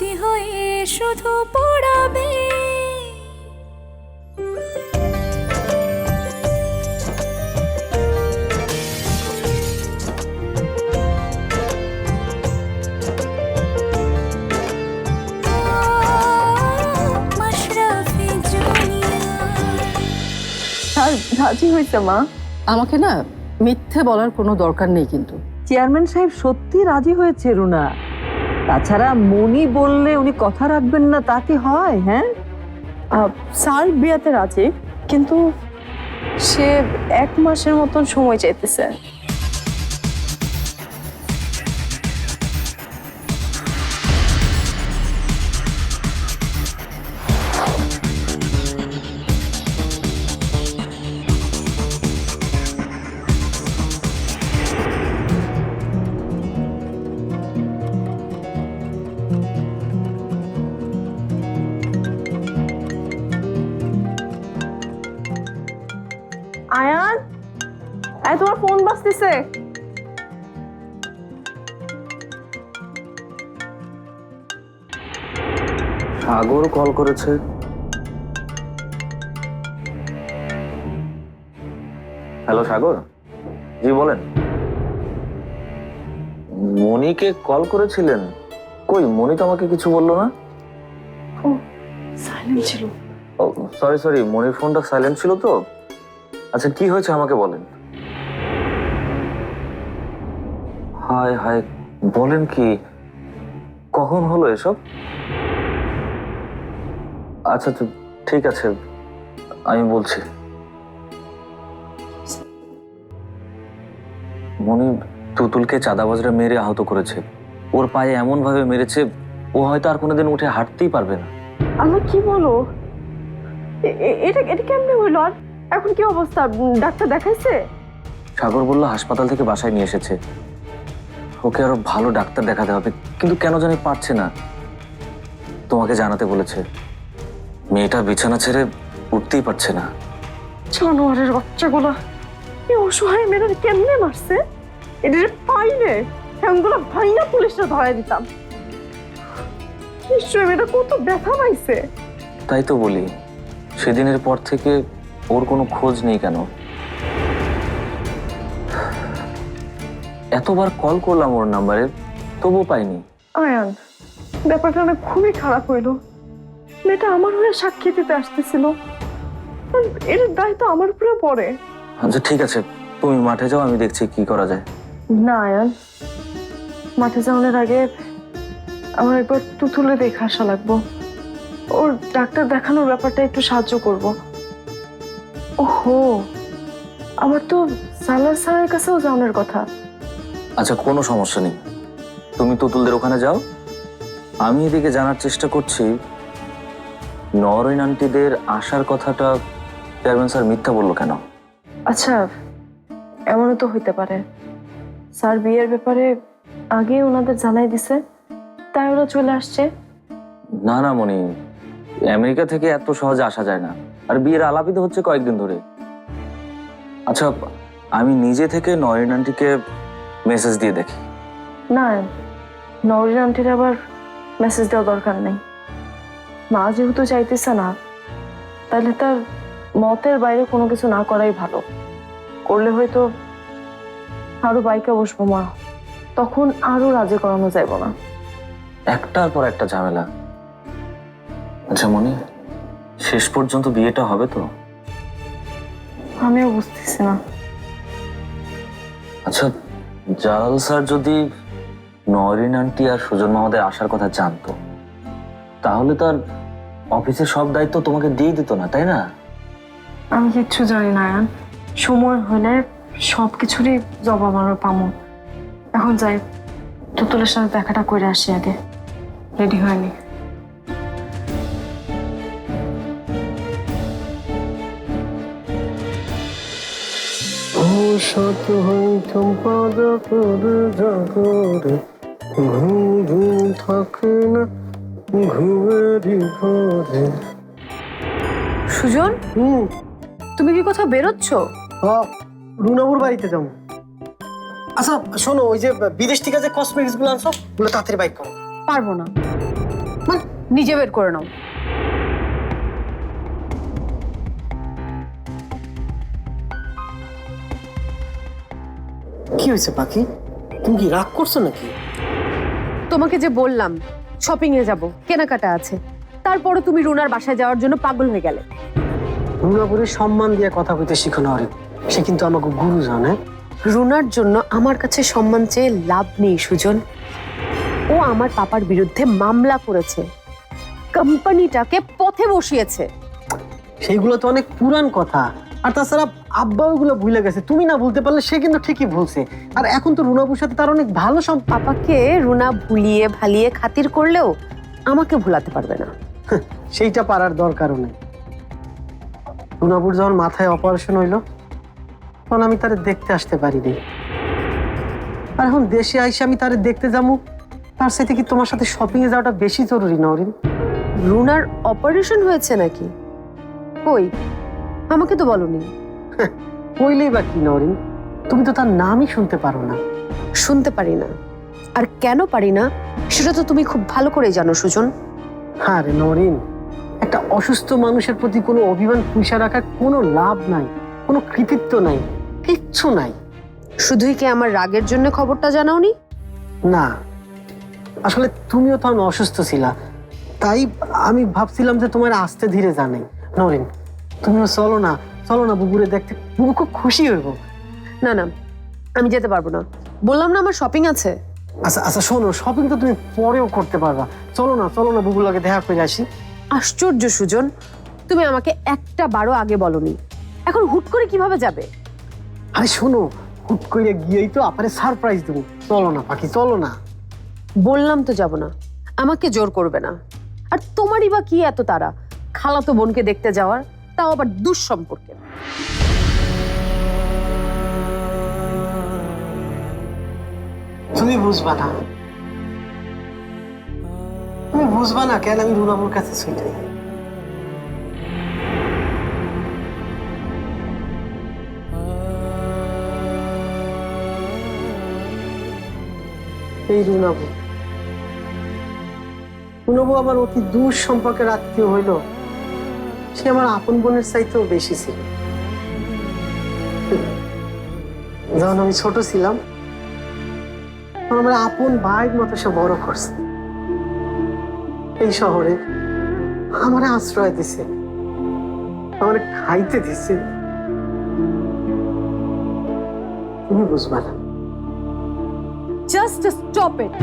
স্মৃতি হয়ে শুধু পড়াবে। রাজি হয়েছে মা। আমাকে না মিথ্যে বলার কোনো দরকার নেই কিন্তু। চেয়ারম্যান সাহেব সত্যি রাজি হয়েছে রুনা। তাছাড়া মনি বললে উনি কথা রাখবেন না, তা কি হয় হ্যাঁ? স্যার বিয়াতে রাজি, কিন্তু সে এক মাসের মতন সময় চাইতেছে। কল করেছে। হ্যালো সাগর। জি বলেন। মনিকে কল করেছিলেন? কই মনি তো আমাকে কিছু বলল না? সাইলেন্ট ছিল। ও সরি সরি মনির ফোনটা সাইলেন্ট ছিল তো? আচ্ছা কি হয়েছে আমাকে বলেন? হায় হায় বলেন কি? কখন হলো এসব? আচ্ছা আচ্ছা ঠিক আছে আমি বলছি। মনি তুতুলকে চাঁদাবাজরা মেরে আহত করেছে। ওর পায়ে এমন ভাবে মেরেছে ও হয়তো আর কোনোদিন উঠে হাঁটতেই পারবে না। আমার কি বলো? এটা এটা কেমনে হইল? আর এখন কি অবস্থা? ডাক্তার দেখাইছে? সাগর বলল হাসপাতাল থেকে বাসায় নিয়ে এসেছে। ওকে আরও ভালো ডাক্তার দেখাতে হবে কিন্তু কেন জানি পারছে না। তোমাকে জানাতে বলেছে। মেয়েটা বিছানা ছেড়ে উঠতেই পারছে না। জানোয়ারের বাচ্চাগুলো এই অসহায় মেয়েরা কেমনে মারছে? এদের পাইলে হ্যাংগুলো ভাইয়া পুলিশরা ধরাই দিতাম। নিশ্চয় মেয়েটা কত ব্যথা পাইছে। তাই তো বলি সেদিনের পর থেকে ওর কোনো খোঁজ নেই কেন? এতবার কল করলাম ওর নাম্বারে তবুও পাইনি। আয়ান ব্যাপারটা না খুবই খারাপ হইল। মেয়েটা আমার হয়ে সাক্ষী দিতে আসতেছিল। এর দায়িত্ব আমার উপরে পড়ে। আচ্ছা ঠিক আছে। তুমি মাঠে যাও আমি দেখছি কি করা যায়। না আয়ান। মাঠে যাওয়ার আগে আমার একবার তুতুলে দেখে আসা লাগবো। ওর ডাক্তার দেখানোর ব্যাপারটা একটু সাহায্য করব। ওহো আমার তো সালার স্যারের কাছেও যাওয়ার কথা। আচ্ছা কোনো সমস্যা নেই। তুমি তুতুলদের ওখানে যাও। আমি এদিকে জানার চেষ্টা করছি নরেন আন্টিদের আসার কথাটা চেয়ারম্যান স্যার মিথ্যা বলল কেন? আচ্ছা এমনও তো হইতে পারে। স্যার বিয়ের ব্যাপারে আগে ওনাদের জানাই দিছে তাই ওরা চলে আসছে। না না মনি আমেরিকা থেকে এত সহজে আসা যায় না। আর বিয়ের আলাপিত হচ্ছে কয়েকদিন ধরে। আচ্ছা আমি নিজে থেকে নরেন আন্টিকে মেসেজ দিয়ে দেখি। না নরিন আন্টির আবার মেসেজ দেওয়া দরকার নেই। মা যেহেতু চাইতেছে না তাহলে তার মতের বাইরে কোনো কিছু না করাই ভালো। করলে হয়তো আরও বাইকে বসবো মা তখন আরও রাজি করানো যাইব না। একটার পর একটা ঝামেলা। আচ্ছা মনি শেষ পর্যন্ত বিয়েটা হবে তো? আমিও বুঝতেছি না। আচ্ছা জালাল স্যার যদি নরিন আন্টি আর সুজন মামাদের আসার কথা জানতো তাহলে তার অফিসের সব দায়িত্ব তোমাকে দিয়ে দিত না তাই না? আমি কিচ্ছু জানি না আয়ান। সময় হলে সব কিছুরই জবাব আমরা পামো এখন যাই তুতুলের সাথে দেখাটা করে আসি আগে। রেডি হয়নি ও শত হইতম পদ করে জাগরে। ঘুম ঘুম থাকে না ঘুমেরই ঘরে। সুজন? হুম। তুমি কি কোথাও বেরোচ্ছ? হ্যাঁ রুনাবুর বাড়িতে যাব। আচ্ছা শোনো ওই যে বিদেশ থেকে যে কসমেটিক্সগুলো আনছো ওগুলো তাড়াতাড়ি বাইক করো। পারব না। নিজে বের করে নাও। কি হয়েছে পাখি? তুমি কি রাগ করছ নাকি? তোমাকে যে বললাম শপিং এ যাব কেনাকাটা আছে। তারপরে তুমি রুনার বাসায় যাওয়ার জন্য পাগল হয়ে গেলে। রুনাপুরের সম্মান দিয়ে কথা কইতে শিখো না সে কিন্তু আমাকে গুরু হ্যাঁ রুনার জন্য আমার কাছে সম্মান চেয়ে লাভ নেই সুজন। ও আমার পাপার বিরুদ্ধে মামলা করেছে। কোম্পানিটাকে পথে বসিয়েছে। সেইগুলো তো অনেক পুরান কথা। আর তাছাড়া আব্বা ওগুলো ভুলে গেছে। তুমি না বলতে পারলে সে কিন্তু ঠিকই ভুলছে। আর এখন তো রুনাপুর সাথে তার অনেক ভালো সম্পর্ক পাপাকে রুনা ভুলিয়ে ভালিয়ে খাতির করলেও আমাকে ভুলাতে পারবে না। সেইটা পারার দরকারও নেই। রুনাপুর যখন মাথায় অপারেশন হইল তখন আমি তারে দেখতে আসতে পারিনি। আর এখন দেশে আইসে আমি তারে দেখতে যাব তার সাথে কি তোমার সাথে শপিং এ যাওয়াটা বেশি জরুরি না অরিন? রুনার অপারেশন হয়েছে নাকি? কই? আমাকে তো বলনি। কইলেই বা কি না অরিন তুমি তো তার নামই শুনতে পারো না। শুনতে পারি না। আর কেন পারি না সেটা তো তুমি খুব ভালো করে জানো সুজন। হ্যাঁ রে নরিন একটা অসুস্থ মানুষের প্রতি কোনো অভিমান পুষা রাখার কোনো লাভ নাই কোনো কৃতিত্ব নাই কিচ্ছু নাই। শুধুই কি আমার রাগের জন্য খবরটা জানাওনি? না আসলে তুমিও তখন অসুস্থ ছিলা তাই আমি ভাবছিলাম যে তোমার আস্তে ধীরে জানাই। নরিন তুমিও চলো না চলো না বুবুরে দেখতে বুবু খুব খুশি হইব। না না আমি যেতে পারব না। বললাম না আমার শপিং আছে? আচ্ছা আচ্ছা শোনো শপিং তো তুমি পরেও করতে পারবা। চলো না চলো না বুবুর লাগে দেখা করে আসি। আশ্চর্য সুজন। তুমি আমাকে একটা বারো আগে বলনি। এখন হুট করে কীভাবে যাবে? আরে শোনো হুট করে গিয়েই তো আপারে সারপ্রাইজ দেবো। চলো না পাখি চলো না। বললাম তো যাব না। আমাকে জোর করবে না। আর তোমারই বা কি এত তারা খালাতো বোনকে দেখতে যাওয়ার। তাও আবার দুঃসম্পর্কে তুমি বুঝবা না। তুমি বুঝবা না কেন আমি রুনাবুর কাছে ছুটাই এই রুনাবু রুনাবু আমার অতি দূর সম্পর্কের আত্মীয় হইল। সে আমার আপন বোনের চাইতেও বেশি ছিল। যখন আমি ছোট ছিলাম আমার আপন ভাইয়ের মতো সে বড় করছে। এই শহরে আমার আশ্রয় দিছে, আমার খাইতে দিছে। তুমি বুঝবা না। জাস্ট স্টপ ইট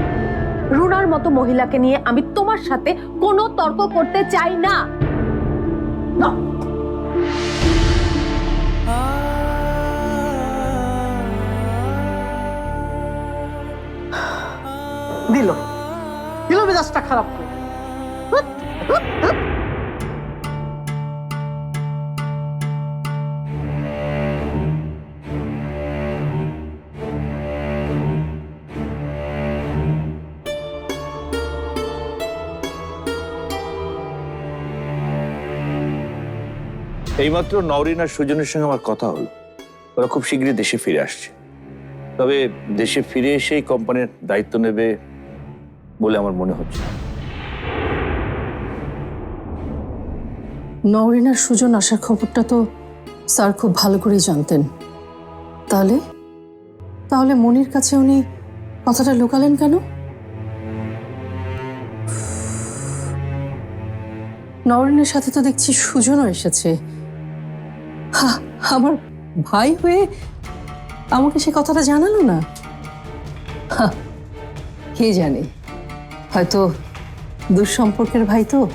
রুনার মতো মহিলাকে নিয়ে আমি তোমার সাথে কোনো তর্ক করতে চাই না না। খারাপ করে। এইমাত্র নওরিন আর সুজনের সঙ্গে আমার কথা হলো। ওরা খুব শীঘ্রই দেশে ফিরে আসছে। তবে দেশে ফিরে এসেই কোম্পানির দায়িত্ব নেবে বলে আমার মনে হচ্ছে নওরিনার সুজন আসার খবরটা তো স্যার খুব ভালো করেই জানতেন। তাহলে? তাহলে মনির কাছে উনি কথাটা লুকালেন কেন? নওরিনের সাথে তো দেখছি সুজনও এসেছে। আমার ভাই হয়ে আমাকে সে কথাটা জানালো না? কে জানে? হয়তো দুঃসম্পর্কের ভাই তো।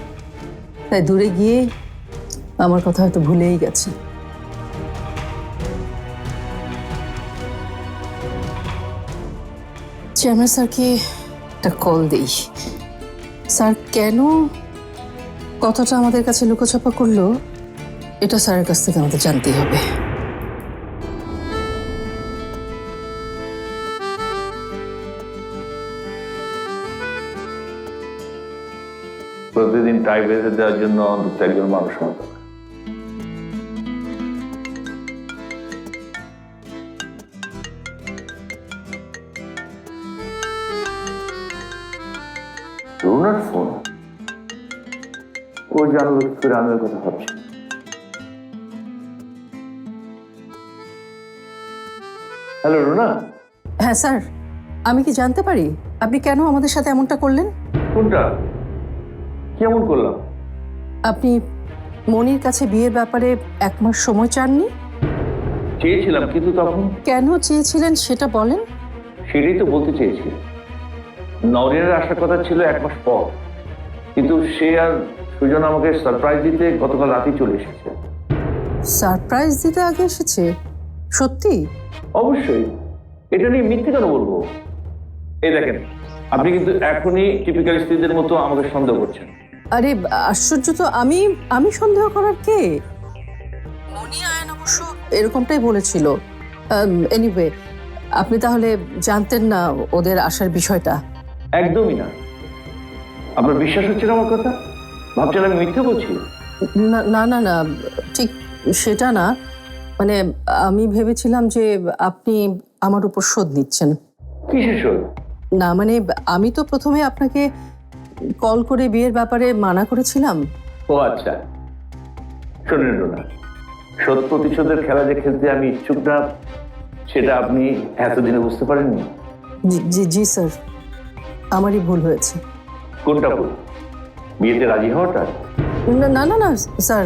তাই দূরে গিয়ে আমার কথা হয়তো ভুলেই গেছে। চেয়ারম্যান স্যারকে একটা কল দেই? স্যার, কেন কথাটা আমাদের কাছে লুকোছাপা করল? এটা স্যারের কাছ থেকে আমাদের জানতেই হবে। প্রতিদিন টাই বেঁধে দেওয়ার জন্য অন্তত একজন মানুষ আমার রুনার ফোন। জানলো কি করে আমি কথা ভাবছি। হ্যালো রুনা? হ্যাঁ স্যার। আমি কি জানতে পারি আপনি কেন আমাদের সাথে এমনটা করলেন? কোনটা? কেমন করলাম? আপনি মনির কাছে বিয়ের ব্যাপারে এক মাস সময় চাননি? চেয়েছিলাম কিন্তু তখন কেন চেয়েছিলেন সেটা বলেন। সেটাই তো বলতে চেয়েছি। নরিনের আসার কথা ছিল এক মাস পর। কিন্তু সে আর সুজন আমাকে সারপ্রাইজ দিতে গতকাল রাতেই চলে এসেছে। সারপ্রাইজ দিতে আগে এসেছে? সত্যি? অবশ্যই। এটা নিয়ে মিথ্যে কেন বলব? এই দেখেন আপনি কিন্তু এখনই টিপিক্যাল স্ত্রীদের মতো আমাকে সন্দেহ করছেন। আরে আশ্চর্য তো আমি আমি সন্দেহ করার কে? মনি আয়ন অবশ্য এরকমটাই বলেছিল। এনিওয়ে আপনি তাহলে জানতেন না ওদের আসার বিষয়টা। একদমই না। আপনার বিশ্বাস হচ্ছে না আমার কথা? ভাবছেন আমি মিথ্যে বলছি? না না না ঠিক সেটা না। মানে আমি ভেবেছিলাম যে আপনি আমার উপর শোধ নিচ্ছেন। কিসের শোধ? না মানে আমি তো প্রথমে আপনাকে কল করে বিয়ের ব্যাপারে মানা করেছিলাম। ও আচ্ছা। শোনেন না। শোধ প্রতিশোধের খেলা যে খেলতে আমি ইচ্ছুক না সেটা আপনি এতদিনে বুঝতে পারেননি? জি জি স্যার। আমারই ভুল হয়েছে। কোনটা ভুল? বিয়েতে রাজি হওয়াটা না না না না স্যার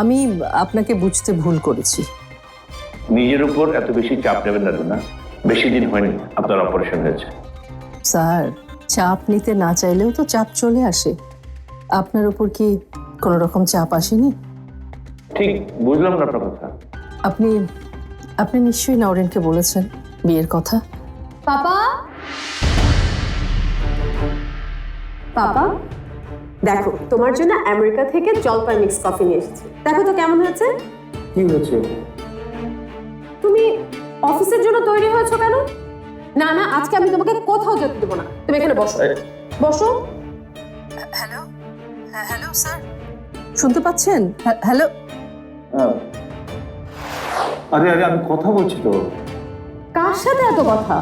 আমি আপনাকে বুঝতে ভুল করেছি। নিজের উপর এত বেশি চাপ নেবেন না না? বেশি দিন হয়নি আপনার অপারেশন হয়েছে। স্যার চাপ নিতে না চাইলেও তো চাপ চলে আসে। আপনার উপর কি কোনো রকম চাপ আসেনি? ঠিক বুঝলাম না আপনার কথা। আপনি আপনি নিশ্চয়ই নরেনকে বলেছেন বিয়ের কথা। পাপা? পাপা দেখো তোমার জন্য আমেরিকা থেকে জলপাই মিক্স কফি নিয়ে এসেছি। দেখো তো কেমন হয়েছে? কি হয়েছে? তুমি অফিসের জন্য তৈরি হয়েছো কেন? না না আজকে আমি তোমাকে কোথাও যেতে দেবো না। তুমি এখানে বসো। বসো। হ্যালো? Hello sir. শুনতে পাচ্ছেন? হ্যাঁ, হ্যালো। আরে আরে আমি কথা বলছি তো। কার সাথে এত কথা?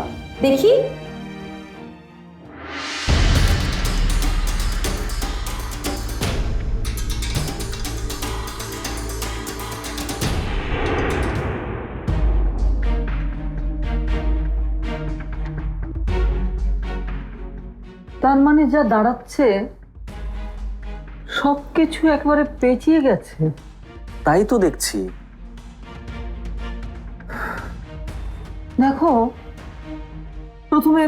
দেখি। যা দাঁড়াচ্ছে সবকিছু একবারে পেঁচিয়ে গেছে। তাই তো দেখছি। দেখো প্রথমে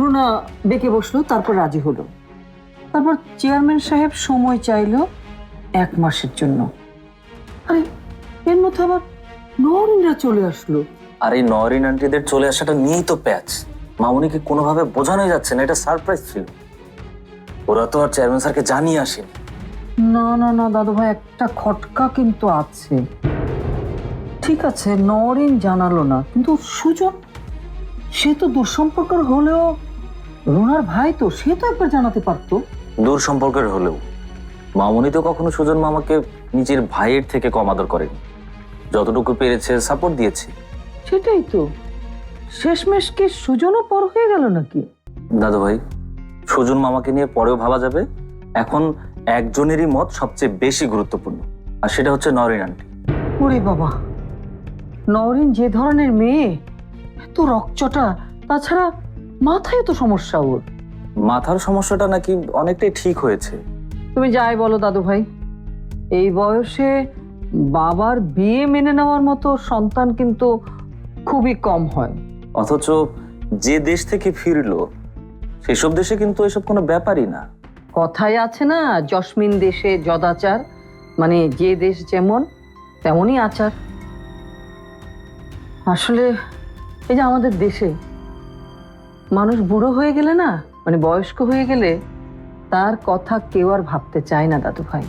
রুনা বেঁকে বসল তারপর রাজি হলো। তারপর চেয়ারম্যান সাহেব সময় চাইলো এক মাসের জন্য। আরে এর মধ্যে আবার নরিনরা চলে আসলো। আর এই নরিন আন্টিদের চলে আসাটা নিয়েই তো প্যাচ। মামুনিকে কোনোভাবে বোঝানোই যাচ্ছে না এটা সারপ্রাইজ ছিল ওরা তো আর চেয়ারম্যান স্যারকে জানিয়ে আসেনি। না না না দাদু ভাই একটা খটকা কিন্তু আছে। ঠিক আছে নরিন জানালো না কিন্তু সুজন সে তো দুঃসম্পর্কের হলেও রুনার ভাই তো সে তো একবার জানাতে পারতো। দূর সম্পর্কের হলেও। মামনি তো কখনো সুজন মামাকে নিজের ভাইয়ের থেকে কম আদর করেনি। যতটুকু পেরেছে সাপোর্ট দিয়েছে। সেটাই তো। শেষমেশ কি সুজনও পর হয়ে গেল নাকি? দাদু ভাই সুজন মামাকে নিয়ে পরেও ভাবা যাবে। এখন একজনেরই মত সবচেয়ে বেশি গুরুত্বপূর্ণ আর সেটা হচ্ছে নরিন আন্টি। ওরে বাবা নরিন যে ধরনের মেয়ে এত রকচটা তাছাড়া মাথায় তো সমস্যা ওর। মাথার সমস্যাটা নাকি অনেকটাই ঠিক হয়েছে। তুমি যাই বলো দাদু ভাই এই বয়সে বাবার বিয়ে মেনে নেওয়ার মতো সন্তান কিন্তু খুবই কম হয়। অথচ যে দেশ থেকে ফিরলো, সেসব দেশে কিন্তু এসব কোনো ব্যাপারই না। কথায় আছে না, জসমিন দেশে যদাচার মানে যে দেশ যেমন, তেমনই আচার। আসলে এই যে আমাদের দেশে মানুষ বুড়ো হয়ে গেলে না মানে বয়স্ক হয়ে গেলে তার কথা কেউ আর ভাবতে চায় না দাদু ভাই।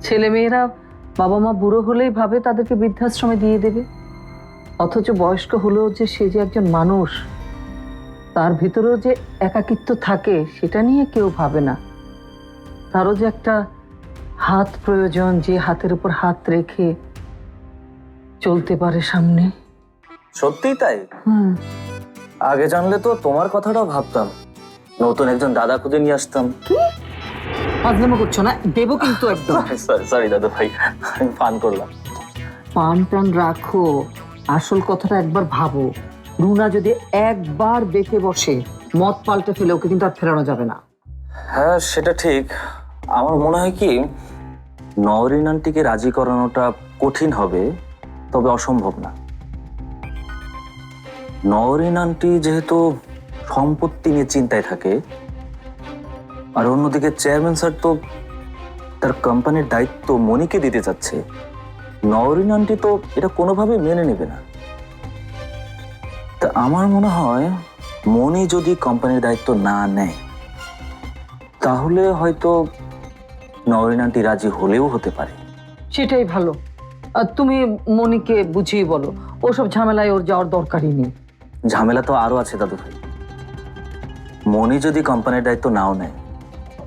ছেলে মেয়েরা বাবা মা বুড়ো হলেই ভাবে তাদেরকে বৃদ্ধাশ্রমে দিয়ে দেবে। অথচ বয়স্ক হলেও যে সে যে একজন মানুষ তার ভিতরেও যে একাকিত্ব থাকে সেটা নিয়ে কেউ ভাবে না। তারও যে একটা হাত প্রয়োজন যে হাতের উপর হাত রেখে চলতে পারে সামনে। সত্যিই তাই? হুম। আগে জানলে তো তোমার কথাটাও ভাবতাম। নতুন একজন দাদা খুঁজে নিয়ে আসতাম। ফাজলামো করছ না? দেবো কিন্তু একদম। সরি দাদু ভাই আমি ফান করলাম। পান টান রাখো। আসল কথাটা একবার ভাবো। রুনা যদি একবার বেঁকে বসে, মদ পাল্টে ফেলে ওকে কিন্তু আর ফেরানো যাবে না। হ্যাঁ সেটা ঠিক। আমার মনে হয় কি, নওরিন আন্টিকে রাজি করানোটা কঠিন হবে, তবে অসম্ভব না। নওরিন আন্টি যেহেতু সম্পত্তি নিয়ে চিন্তায় থাকে, আর অন্যদিকে চেয়ারম্যান স্যার তো তার কোম্পানির দায়িত্ব মনিকে দিতে চাচ্ছে নওরিন আন্টি তো এটা কোনোভাবে মেনে নেবে না। তা আমার মনে হয় মনি যদি কোম্পানির দায়িত্ব না নেয় তাহলে হয়তো নওরিন আন্টি রাজি হলেও হতে পারে। সেটাই ভালো। আর তুমি মনিকে বুঝিয়ে বলো ওসব ঝামেলায় ওর যাওয়ার দরকারই নেই। ঝামেলা তো আরও আছে দাদু ভাই। মনি যদি কোম্পানির দায়িত্ব নাও নেয়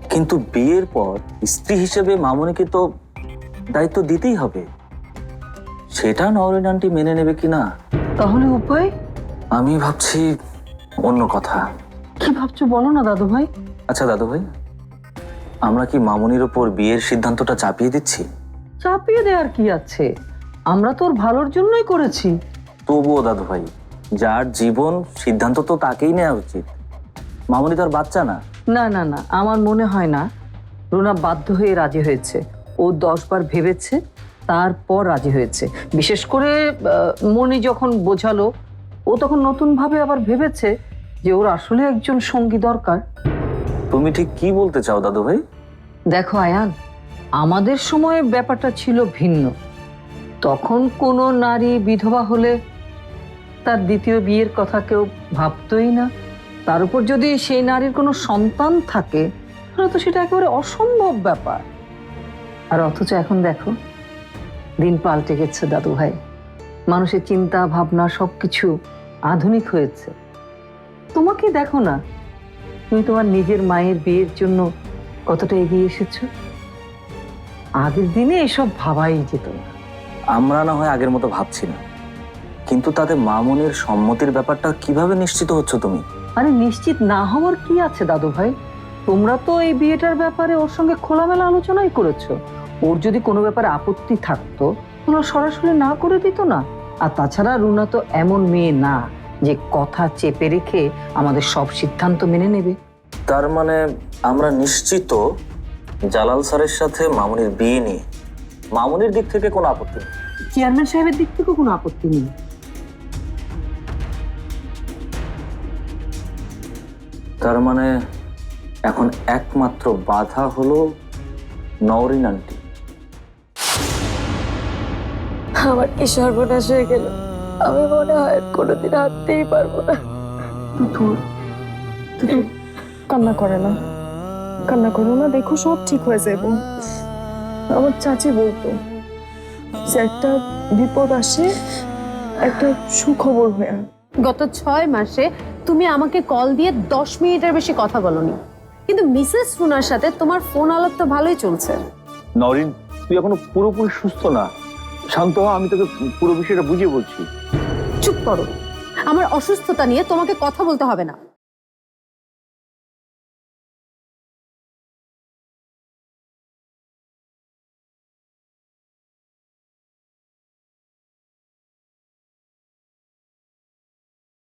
কিন্তু বিয়ের পর স্ত্রী হিসেবে মামনিকে তো দায়িত্ব দিতেই হবে। সেটা নওরিন আন্টি মেনে নেবে কিনা? তাহলে উপায়? আমি ভাবছি অন্য কথা। কি ভাবছ বলো না দাদু ভাই আচ্ছা দাদু ভাই আমরা কি মামনির ওপর বিয়ের সিদ্ধান্তটা চাপিয়ে দিচ্ছি? চাপিয়ে দেওয়ার কি আছে? আমরা তো ওর ভালোর জন্যই করেছি। তবুও দাদু ভাই যার জীবন সিদ্ধান্ত তো তাকেই নেওয়া উচিত। মামনি তো আর বাচ্চা না। না না না আমার মনে হয় না। রুনা বাধ্য হয়ে রাজি হয়েছে। ও দশবার ভেবেছে তারপর রাজি হয়েছে। বিশেষ করে মনি যখন বোঝালো ও তখন নতুনভাবে আবার ভেবেছে যে ওর আসলে একজন সঙ্গী দরকার। তুমি ঠিক কি বলতে চাও দাদু ভাই? দেখো আয়ান আমাদের সময়ে ব্যাপারটা ছিল ভিন্ন। তখন কোনো নারী বিধবা হলে তার দ্বিতীয় বিয়ের কথা কেউ ভাবতই না। তার উপর যদি সেই নারীর কোনো সন্তান থাকে তাহলে তো সেটা একেবারে অসম্ভব ব্যাপার। আর অথচ এখন দেখো দিন পাল্টে গেছে দাদু ভাই। মানুষের চিন্তা ভাবনা সবকিছু আধুনিক হয়েছে। তোমাকে দেখো না তুমি তোমার নিজের মায়ের বিয়ের জন্য কতটা এগিয়ে এসেছ? আগের দিনে এসব ভাবাই যেত না। আমরা না হয় আগের মতো ভাবছি না। কিন্তু তাতে মামনির সম্মতির ব্যাপারটা কীভাবে নিশ্চিত হচ্ছ তুমি? আরে নিশ্চিত না হওয়ার কি আছে দাদু ভাই? তোমরা তো এই বিয়েটার ব্যাপারে ওর সঙ্গে খোলামেলা আলোচনাই করেছ। ওর যদি কোনো ব্যাপারে আপত্তি থাকতো ও সরাসরি না করে দিত না। আর তাছাড়া রুনা তো এমন মেয়ে না যে কথা চেপে রেখে আমাদের সব সিদ্ধান্ত মেনে নেবে। তার মানে আমরা নিশ্চিত জালাল স্যারের সাথে মামুনির বিয়ে নিয়ে মামুনির দিক থেকে কোনো আপত্তি নেই। চেয়ারম্যান সাহেবের দিক থেকেও কোনো আপত্তি নেই। তার মানে এখন একমাত্র বাধা হলো নওরিন আন্টি। আমার কি সর্বনাশ হয়ে গেল। আমি মনে হয় কোনোদিন হাঁটতেই পারব না। কান্না করে না। কান্না করো না দেখো সব ঠিক হয়ে যাব আমার চাচি বলতো যে একটা বিপদ আসে একটা সুখবর হয়ে গত ছয় মাসে তুমি আমাকে কল দিয়ে দশ মিনিটের বেশি কথা বলনি। কিন্তু মিসেস রুনার সাথে তোমার ফোন আলাপ তো ভালোই চলছে। নরিন তুই এখনও পুরোপুরি সুস্থ না? শান্ত হ আমি তোকে পুরো বিষয়টা বুঝিয়ে বলছি। চুপ করো। আমার অসুস্থতা নিয়ে তোমাকে কথা বলতে হবে না।